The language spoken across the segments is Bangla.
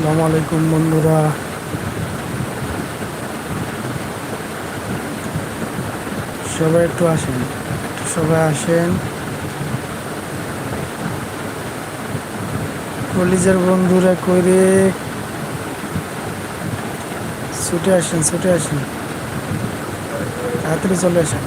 আসসালামু আলাইকুম, বন্ধুরা। সবাই একটু আসেন সবাই আসেন। কলিজের বন্ধুরা কইরে, ছুটে আসেন ছুটে আসেন। তাড়াতাড়ি চলে আসেন।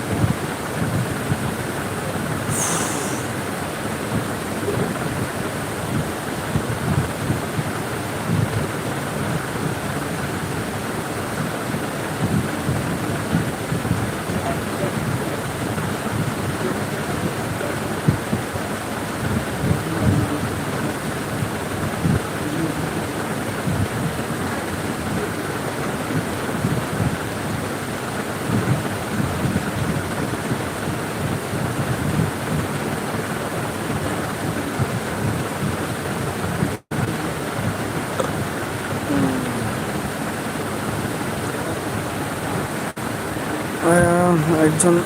একজন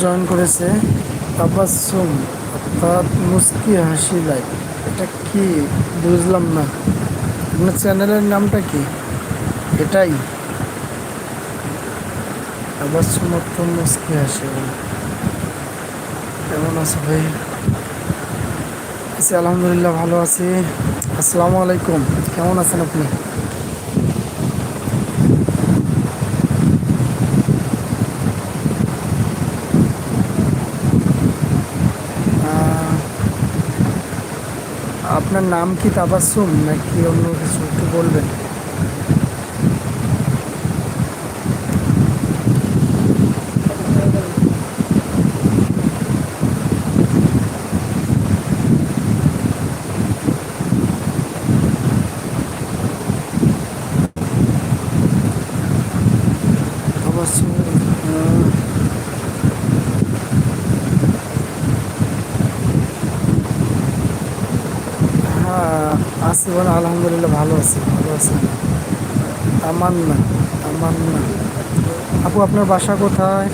জয়েন করেছে তাবাসুম অর্থাৎ মুস্কি হাসি লাইক। এটা কি বুঝলাম না। আপনার চ্যানেলের নামটা কি? এটাই। তাবাসুম অর্থ মুস্কি হাসি। কেমন আছো ভাই? আছি, আলহামদুলিল্লাহ ভালো আছি। আসসালামু আলাইকুম। কেমন আছেন আপনি? আপনার নাম কি তাবাসুম নাকি অন্য কিছু একটু বলবেন? বলে আলহামদুলিল্লাহ ভালো আছি ভালো আছি। তামান্না তামান্না। আপু, আপনার বাসা কোথায়?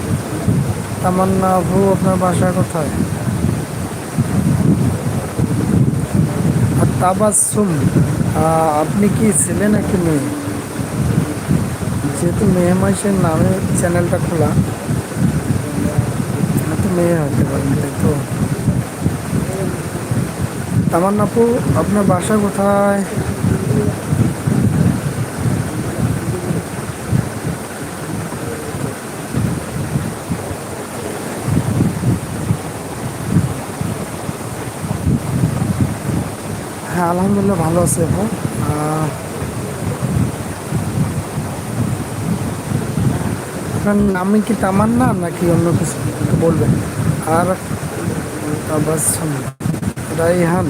তামান্না আপু, আপনার বাসা কোথায়? আর তাবাসুম আপনি কি ছেলে নাকি মেয়ে? যেহেতু মেয়ে মাসের নামে চ্যানেলটা খোলা, তো মেয়ে হতে পারেন, তাই তো? তামান্না আপু আপনার বাসা কোথায়? হ্যাঁ আলহামদুলিল্লাহ ভালো আছি আহ, আপনার নাম কি তামান্না নাকি অন্য কিছু বলবেন? আর তাবাসসুম রাইহান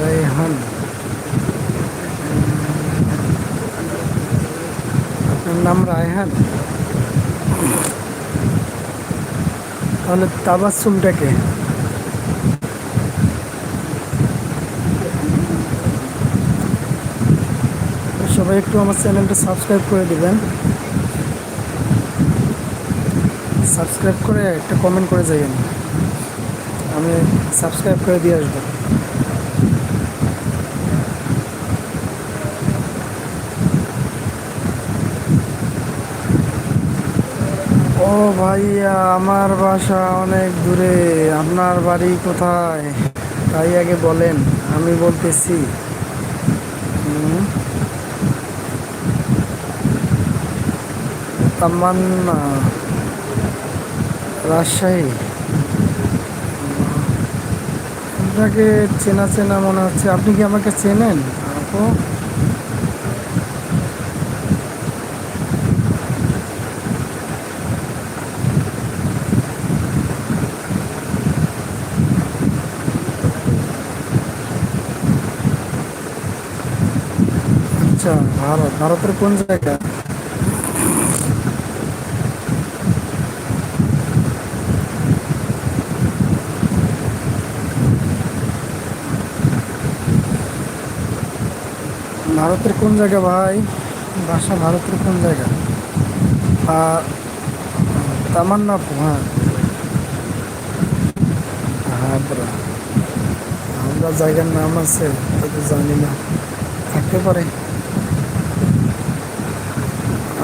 রাইহান আপনার নাম রায়হান। তাহলে তাবাসসুমটাকে। সবাই একটু আমার চ্যানেলটা সাবস্ক্রাইব করে দিবেন। সাবস্ক্রাইব করে একটা কমেন্ট করে যাইয়েন আমি সাবস্ক্রাইব করে দিয়ে আসব। ও ভাইয়া, আমার বাসা অনেক দূরে। আপনার বাড়ি কোথায়? তাই আগে বলেন, আমি বলতেছি। তামান্না রাজশাহী। আপনাকে চেনা চেনা মনে হচ্ছে। আপনি কি আমাকে চেনেন? আপু? আচ্ছা ভারত, ভারতের কোন জায়গা? ভারতের কোন জায়গা ভাই? বাসা ভারতের কোন জায়গা? আহ, তামান্না আপু, হ্যাঁ আমরা জায়গার নাম আছে এটা তো জানি না। থাকতে পারে।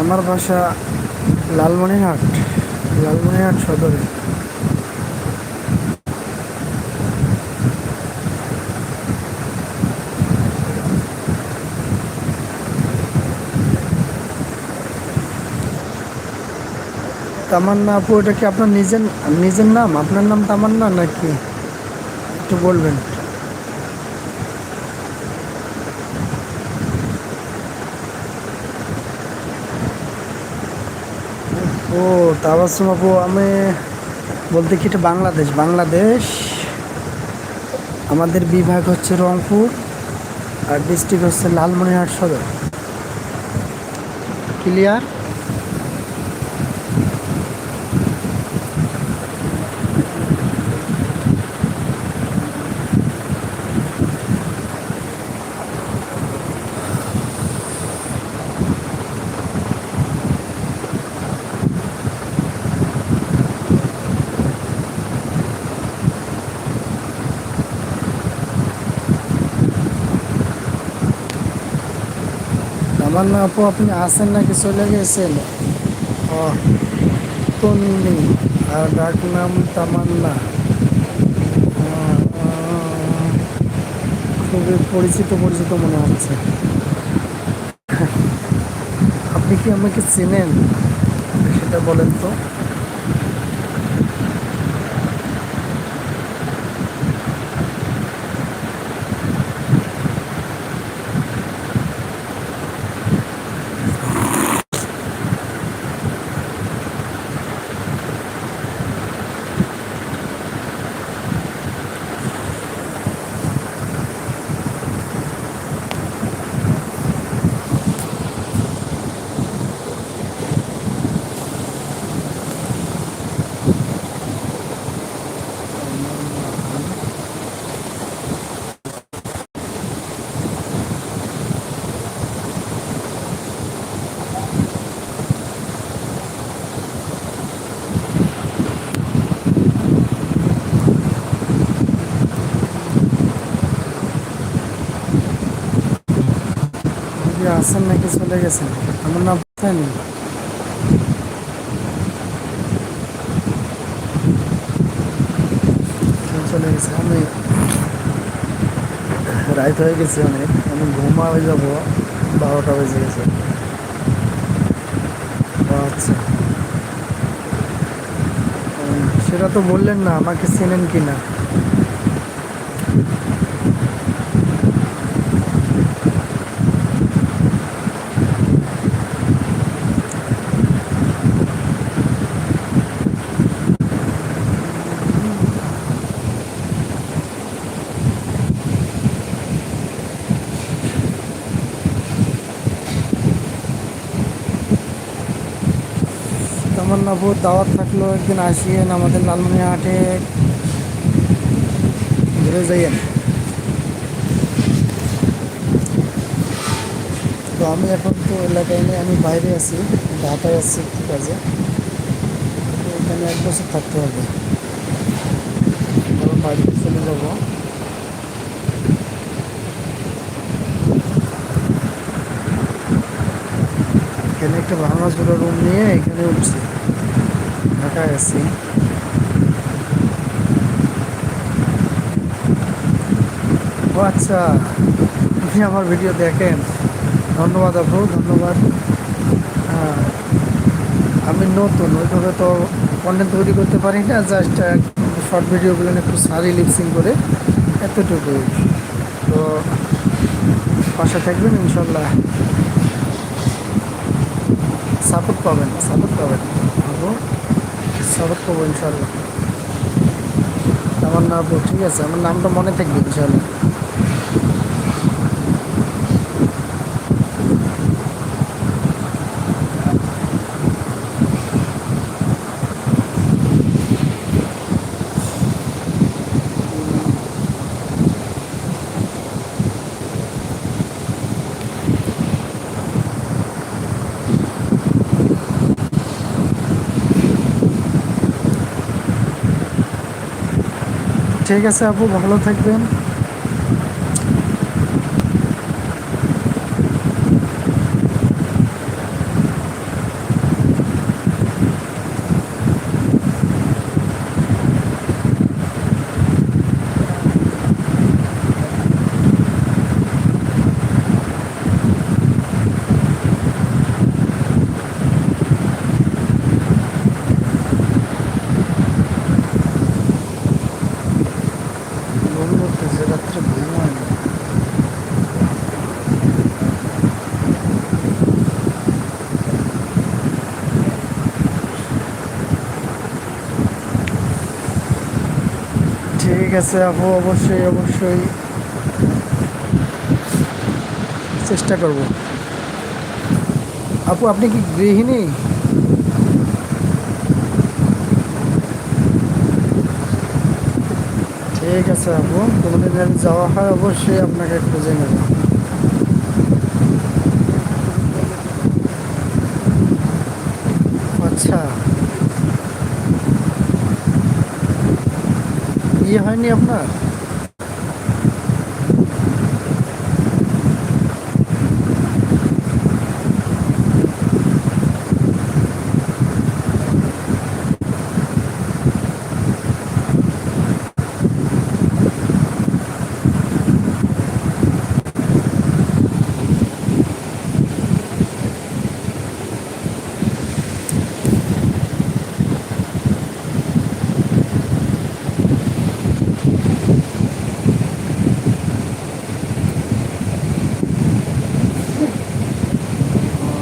আমার বাসা লালমনিরহাট লালমনিরহাট সদরে। তামান্না আপু, এটা কি আপনার নিজের নিজের নাম? আপনার নাম তামান্না নাকি? একটু বলবেন। ও, তাবাসুম আপু, আমি বলতে কি এটা বাংলাদেশ? বাংলাদেশ, আমাদের বিভাগ হচ্ছে রংপুর, আর ডিস্ট্রিক্ট হচ্ছে লালমনিরহাট সদর। ক্লিয়ার আপু, আপনি আসেন নাকি? চলে গেছেন তন্নি আর ডাক নাম তামান্না। খুবই পরিচিত পরিচিত মনে হচ্ছে। আপনি কি আমাকে চেনেন? সেটা বলেন তো। আসেন নাকি চলে গেছেন? আমার নাম জানি চলে গেছে? আমি রাইত হয়ে গেছে অনেক। আমি ঘুমা হয়ে যাব, বারোটা বেজে গেছে। আচ্ছা। সেটা তো বললেন না, আমাকে চেনেন কি না আমার নবর দাওয়াত থাকল একদিন আসিয়েন আমাদের লালমনিরহাটে। ঘুরে যাইয়েন। তো আমি এখন তো এলাকায় নেই, আমি বাইরে আছি, ঢাকায় আছি কাজে তো এখানে এক বছর থাকতে হবে। বাড়িতে চলে যাব। এখানে একটা ভাঙা চোরা রুম নিয়ে এখানে উঠছি। ঢাকায় আছি ও আচ্ছা আপনি আমার ভিডিও দেখেন। ধন্যবাদ আপু ধন্যবাদ। হ্যাঁ আমি নতুন, ওইভাবে তো কন্টেন্ট তৈরি করতে পারি না জাস্ট শর্ট ভিডিওগুলো একটু সারি লিপসিং করে এতটুকুই। তো পাশে থাকবেন, ইনশাল্লাহ। সাপোর্ট পাবেন সাপোর্ট পাবেন। সাপোর্ট করব ইনশাল্লাহ আমার নাম ঠিক আছে আমার নামটা মনে থাকবে ইনশাল্লাহ ঠিক আছে আপু ভালো থাকবেন ঠিক আছে আপু, অবশ্যই অবশ্যই। চেষ্টা করব। আপু, আপনি কি গৃহিণী? ঠিক আছে আপু যদি যাওয়া হয়, অবশ্যই আপনাকে খুঁজে নেব আচ্ছা বিয়ে হয়নি আপনার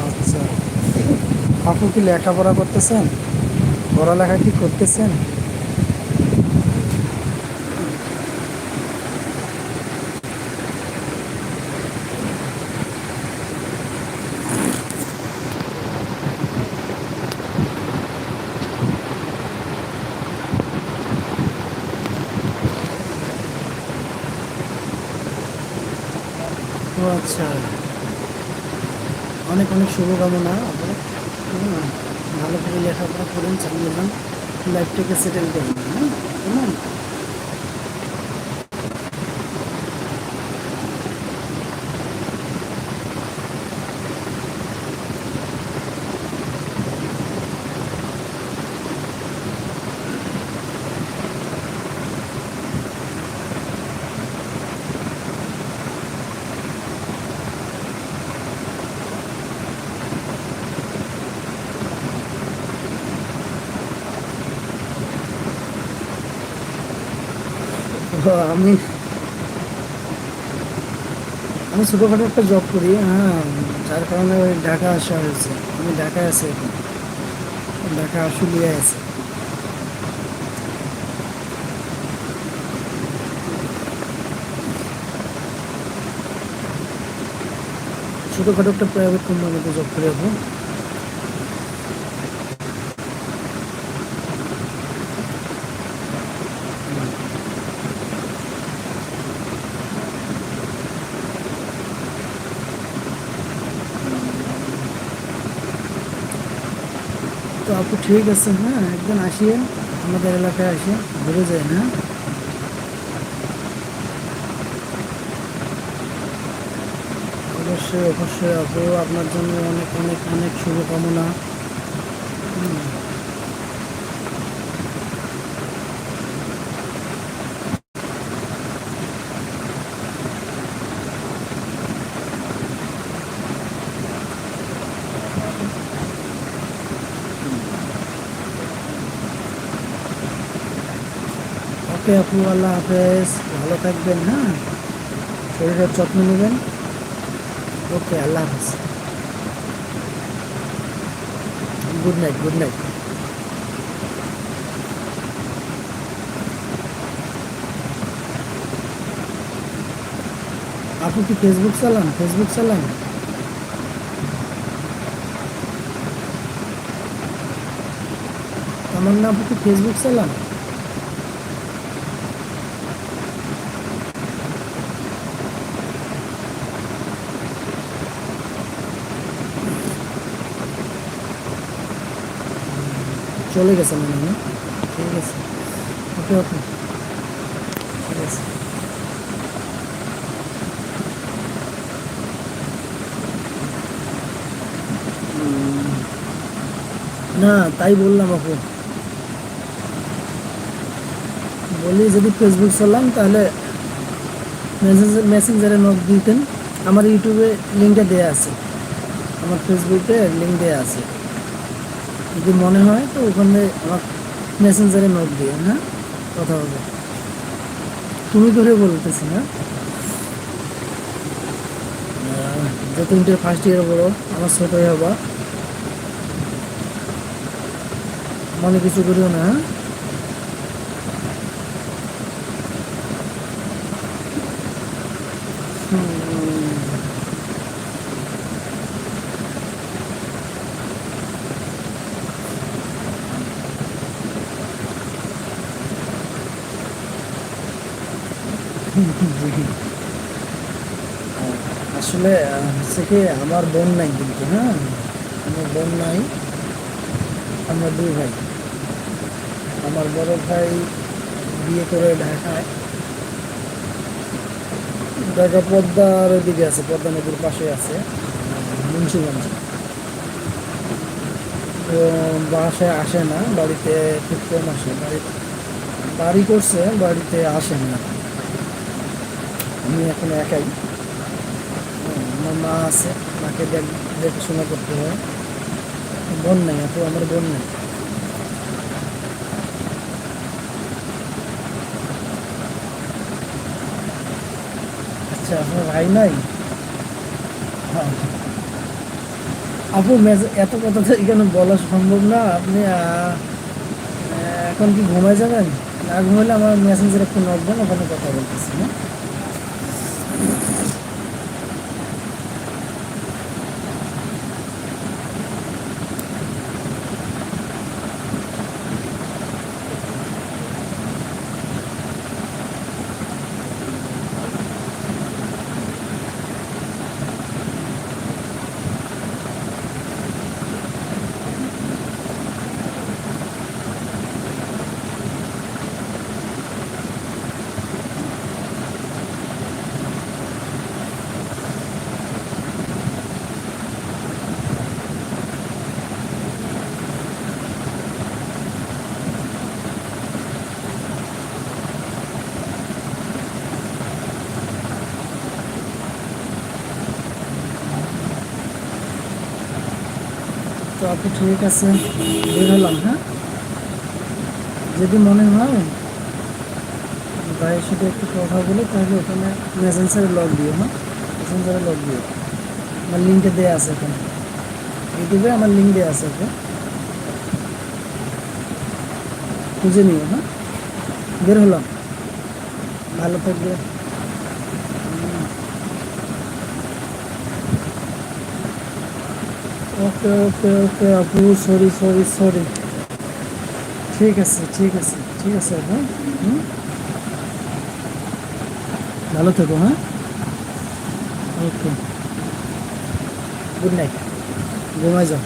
আচ্ছা আপু কি লেখাপড়া করতেছেন? পড়ালেখা কি করতেছেন? আচ্ছা। অনেক অনেক শুভকামনা। হুম, ভালো করে লেখাপড়া করুন চালিয়ে যান লাইফটাকে সেটেল করুন হ্যাঁ? কেমন ও, আমি আমি ছোটোখাটো একটা জব করি হ্যাঁ যার কারণে ঢাকা আসা হয়েছে। আমি ঢাকায় আছি এখন। ঢাকা আশুলিয়ায় আছে। ছোটোখাটো একটা প্রাইভেট কোম্পানিতে জব করি এখন। আপু ঠিক আছে হ্যাঁ একদিন আসিয়ে আমাদের এলাকায় আসে, ঘুরে যায় না অবশ্যই অবশ্যই, আপু, আপনার জন্য অনেক অনেক অনেক শুভকামনা। আপু আল্লাহ হাফেজ। ভালো থাকবেন হ্যাঁ? শরীরের যত্ন নেবেন। ওকে, আল্লাহ হাফেজ। Good night good night. আপনি কি ফেসবুক চালান? ফেসবুক চালান? আমার না আপনি কি ফেসবুক চালান? চলে গেছে মনে হয়। ঠিক আছে। ওকে ওকে। ঠিক আছে। না, তাই বললাম আপু। বলি যদি ফেসবুক চালান তাহলে মেসেঞ্জারে নোট দিতেন। আমার ইউটিউবে লিঙ্কটা দেওয়া আছে। আমার ফেসবুকে লিঙ্ক দেওয়া আছে। যদি মনে হয়, তো ওখানে আমার মেসেঞ্জারে নোট দিয়ে হ্যাঁ? কথা হবে তুমি ধরে বলতেছি না যে তুমি ফার্স্ট ইয়ার বলো, আমার ছোটোই হবা মনে কিছু করিও না হ্যাঁ? হুম। হচ্ছে কি আমার বোন নাই কিন্তু হ্যাঁ? আমার বোন নাই, আমরা দুই ভাই। আমার বড় ভাই বিয়ে করে ঢাকায়। ঢাকা পদ্মার ওদিকে আছে, পদ্মা নদীর পাশে আছে, মুন্সিগঞ্জ। তো বাসায় আসে না, বাড়িতে খুব কম আসে। বাড়িতে বাড়ি করছে, বাড়িতে আসেন না। আমি এখন একাই। মা আছে, মাকে দেখ- দেখাশোনা করতে হয়। বোন নেই, আপু, আমার বোন নেই। আচ্ছা আপনার ভাই নাই? হ্যাঁ। আপু এত কথা তো এখানে বলা সম্ভব না। আপনি এখন কি ঘুমায় যাবেন? না ঘুমাইলে আমার মেসেঞ্জারে ফোন রাখবেন, ওখানে কথা বলতেছি না আপু ঠিক আছে, বের হলাম হ্যাঁ? যদি মনে হয় ভাইয়ের সাথে একটু কথা বলে, তাহলে ওখানে মেসেঞ্জারে লগ দিও হ্যাঁ? মেসেঞ্জারে লগ দিও। আমার লিঙ্কে দেওয়া আছে এখানে। ইউটিউবে আমার লিঙ্ক দেওয়া আছে ওকে খুঁজে নিও হ্যাঁ? বের হলাম। ভালো থাকবে। ওকে ওকে ওকে, আপু সরি সরি সরি ঠিক আছে ঠিক আছে ঠিক আছে, আপু ভালো থেকো হ্যাঁ? ওকে। Good night. ঘুমাই যাও।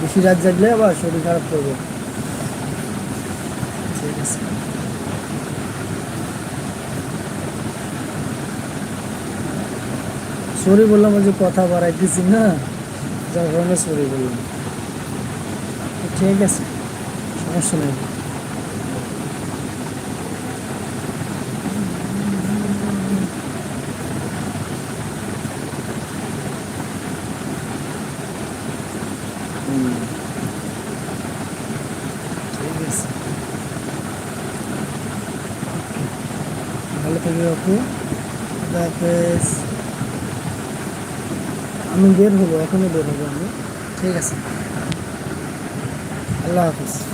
বেশি রাত জাগলে আবার শরীর খারাপ করবে। ঠিক আছে। সরি বললাম যে কথা বাড়াইতেছি না। যার কারণে সরি বললাম ঠিক আছে সমস্যা নেই হুম। ঠিক আছে ভালো থাকবে আপু খুদা হাফেজ আমি বের হব এখনই বের হব আমি। ঠিক আছে। আল্লাহ হাফিজ।